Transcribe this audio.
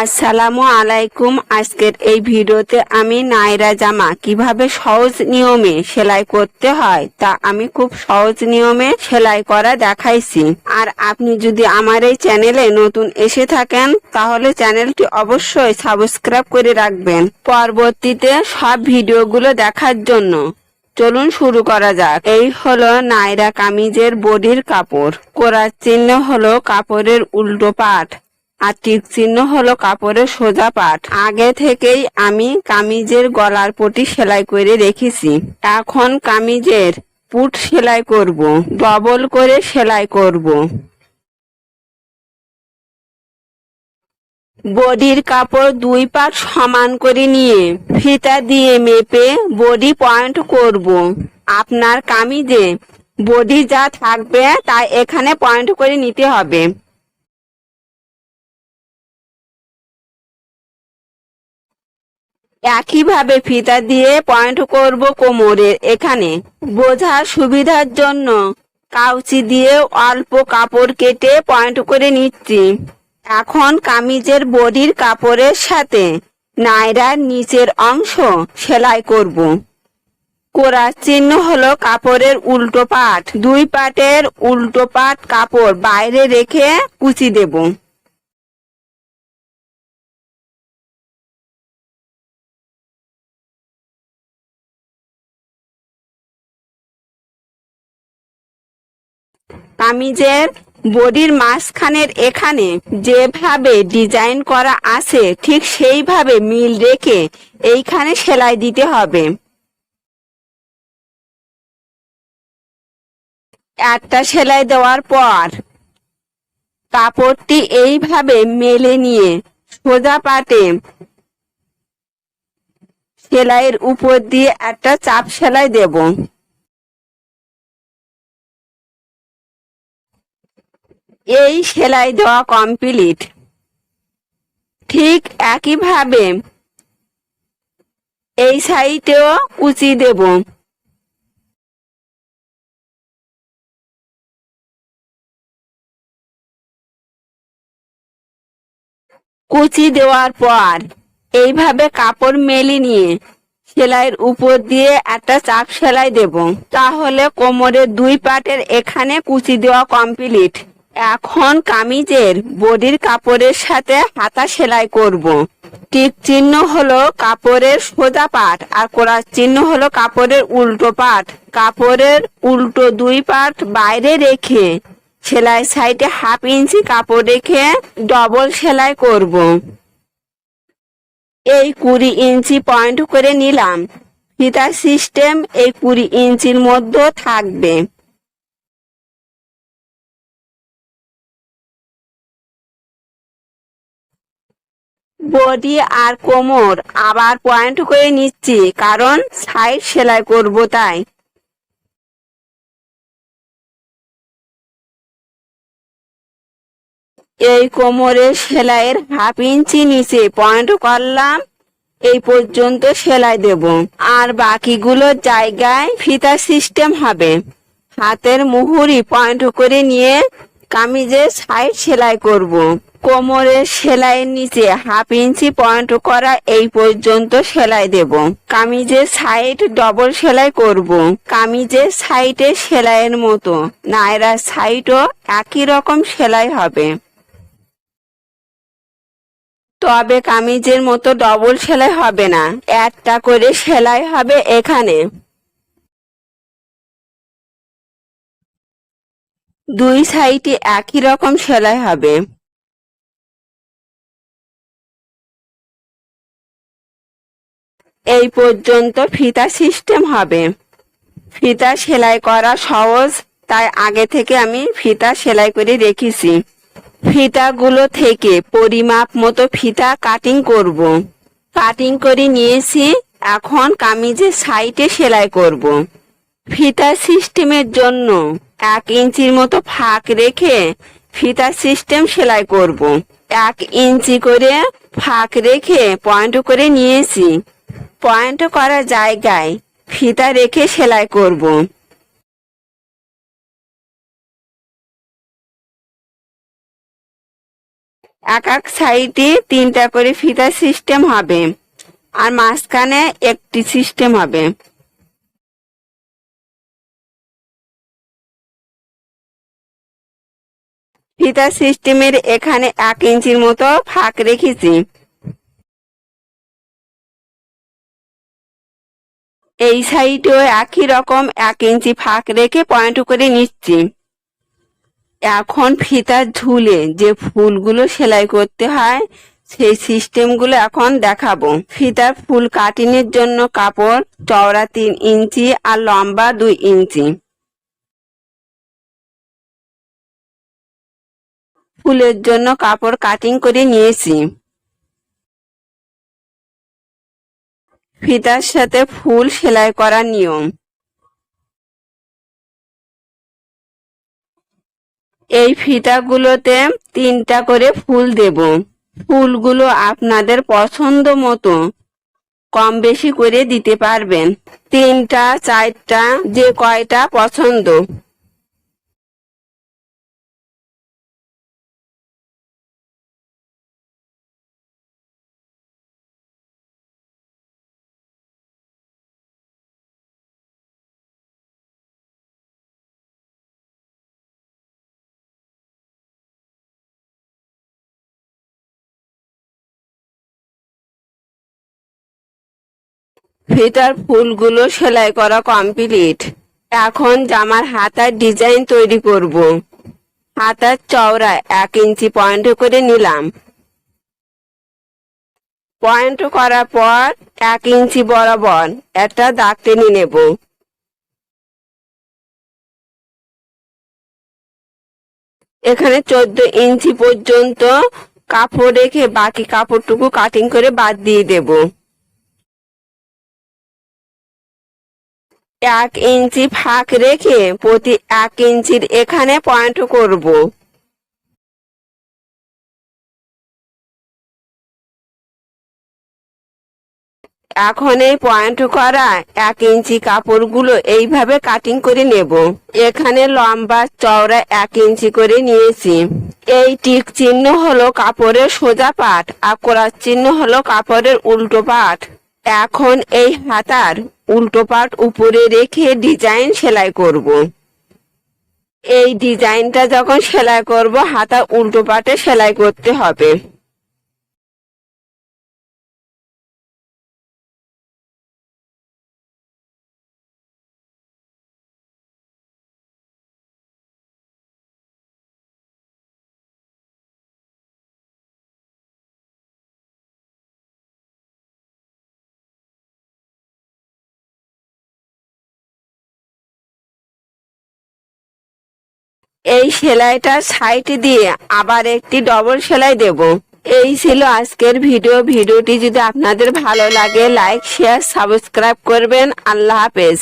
আসসালামু আলাইকুম। আজকের এই ভিডিওতে আমি নায়রা জামা কীভাবে সহজ নিয়মে সেলাই করতে হয় তা আমি খুব সহজ নিয়মে সেলাই করা দেখাইছি। আর আপনি যদি আমার এই চ্যানেলে নতুন এসে থাকেন, তাহলে চ্যানেলটি অবশ্যই সাবস্ক্রাইব করে রাখবেন পরবর্তীতে সব ভিডিওগুলো দেখার জন্য। চলুন শুরু করা যাক। এই হলো নায়রা কামিজের বডির কাপড়। কোরার চিহ্ন হলো কাপড়ের উল্টো পাট। আর টিক চিহ্ন হলো কাপড়ের সোজা পাট। আগে থেকেই আমি কামিজের গলার পটি সেলাই করে রেখেছি। এখন কামিজের পুট সেলাই করব। ডবল করে সেলাই করব। বডির কাপড় দুই পাট সমান করে নিয়ে ফিতা দিয়ে মেপে বডি পয়েন্ট করব। আপনার কামিজে বডি যা থাকবে তা এখানে পয়েন্ট করে নিতে হবে। একইভাবে ফিতা দিয়ে পয়েন্ট করব কোমরের এখানে। বোঝার সুবিধার জন্য কাউচি দিয়ে অল্প কাপড় কেটে পয়েন্ট করে নিচ্ছি। এখন কামিজের বডির কাপড়ের সাথে নায়রার নিচের অংশ সেলাই করব। কোরার চিহ্ন হলো কাপড়ের উল্টো পাট। দুই পাটের উল্টো পাট কাপড় বাইরে রেখে কুচি দেব। কামিজের বডির মাঝখানের এখানে যেভাবে ডিজাইন করা আছে, ঠিক সেইভাবে মিল রেখে এইখানে সেলাই দিতে হবে। একটা সেলাই দেওয়ার পর কাপড়টি এইভাবে মেলে নিয়ে সোজা পাটে সেলাইয়ের উপর দিয়ে একটা চাপ সেলাই দেব। এই সেলাই দেওয়া কমপ্লিট ঠিক একইভাবে এই সাইডেও কুচি দেব। কুচি দেওয়ার পর এইভাবে কাপড় মেলি নিয়ে সেলাইয়ের উপর দিয়ে একটা চাপ সেলাই দেব। তাহলে কোমরের দুই পাটের এখানে কুচি দেওয়া কমপ্লিট এখন কামিজের বডির কাপড়ের সাথে হাতা সেলাই করব। টিক চিহ্ন হলো কাপড়ের সোজা পাট আর কোরার চিহ্ন হলো কাপড়ের উল্টো পাট কাপড়ের উল্টো দুই পাট বাইরে রেখে সেলাই সাইডে হাফ ইঞ্চি কাপড় রেখে ডবল সেলাই করব। এই কুড়ি ইঞ্চি পয়েন্ট করে নিলাম ফিতা সিস্টেম এই কুড়ি ইঞ্চির মধ্যে থাকবে বডি আর কোমর আবার পয়েন্ট করে নিচ্ছি, কারণ সাইড সেলাই করব তাই। এই কোমরের সেলাইয়ের হাফ ইঞ্চি নিচে পয়েন্ট করলাম, এই পর্যন্ত সেলাই দেব। আর বাকিগুলোর জায়গায় ফিতা সিস্টেম হবে। হাতের মুহুরি পয়েন্ট করে নিয়ে কামিজের সাইড সেলাই করব। কোমরের সেলাইয়ের নিচে হাফ ইঞ্চি পয়েন্ট করা এই পর্যন্ত সেলাই দেব। কামিজের সাইড ডবল সেলাই করব। কামিজের সাইডে সেলাইয়ের মতো। নায়রার সাইডও একই রকম সেলাই হবে। তবে কামিজের মতো ডবল সেলাই হবে না। একটা করে সেলাই হবে এখানে। দুই সাইডে একই রকম সেলাই হবে। এই পর্যন্ত ফিতা সিস্টেম হবে ফিতা সেলাই করা সহজ, তাই আগে থেকে আমি ফিতা সেলাই করে রেখেছি ফিতাগুলো থেকে পরিমাপ মতো ফিতা কাটিং করব। কাটিং করে নিয়েছি, এখন কামিজের সাইডে সেলাই করব। ফিতা সিস্টেমের জন্য এক ইঞ্চির মতো ফাঁক রেখে ফিতা সিস্টেম সেলাই করব। এক ইঞ্চি করে ফাঁক রেখে পয়েন্ট করে নিয়েছি পয়েন্ট করা জায়গায় ফিতা রেখে সেলাই করব। এক এক সাইডে তিনটা করে ফিতা সিস্টেম হবে আর মাঝখানে একটি সিস্টেম হবে ফিতা সিস্টেমের এখানে এক ইঞ্চির মতো ফাঁক রেখেছি এই সাইডেও একই রকম এক ইঞ্চি ফাঁক রেখে পয়েন্ট করে নিচ্ছি। এখন ফিতার ঝুলে যে ফুলগুলো সেলাই করতে হয়, সেই সিস্টেমগুলো এখন দেখাবো। ফিতার ফুল কাটিংয়ের জন্য কাপড় চওড়া তিন ইঞ্চি আর লম্বা দুই ইঞ্চি। ফুলের জন্য কাপড় কাটিং করে নিয়েছি। ফিতার সাথে ফুল সেলাই করার নিয়ম। এই ফিতাগুলোতে তিনটা করে ফুল দেব। ফুলগুলো আপনাদের পছন্দ মতো কম বেশি করে দিতে পারবেন। তিনটা, চারটা, যে কয়টা পছন্দ। ফিতার ফুলগুলো সেলাই করা কমপ্লিট এখন জামার হাতার ডিজাইন তৈরি করব। হাতার চওড়া এক ইঞ্চি পয়েন্ট করে নিলাম। পয়েন্ট করার পর এক ইঞ্চি বরাবর একটা দাগ টেনে নেব। এখানে চোদ্দ ইঞ্চি পর্যন্ত কাপড় রেখে বাকি কাপড়টুকু কাটিং করে বাদ দিয়ে দেব। এক ইঞ্চি ফাঁক রেখে প্রতি এক ইঞ্চির এখানে পয়েন্ট করব। এখন এই পয়েন্ট করা এক ইঞ্চি কাপড়গুলো এইভাবে কাটিং করে নেব। এখানে লম্বা চওড়া এক ইঞ্চি করে নিয়েছি। এই টিক চিহ্ন হলো কাপড়ের সোজা পাট আর কোরার চিহ্ন হলো কাপড়ের উল্টো পাট। এখন এই হাতার উল্টো পাট উপরে রেখে ডিজাইন সেলাই করব। এই ডিজাইনটা যখন সেলাই করব হাতা উল্টো পাটে সেলাই করতে হবে এই সেলাইটা সাইড দিয়ে আবার একটি ডবল সেলাই দেব। এই ছিল আজকের ভিডিও ভিডিওটি যদি আপনাদের ভালো লাগে লাইক শেয়ার সাবস্ক্রাইব করবেন। আল্লাহ হাফেজ।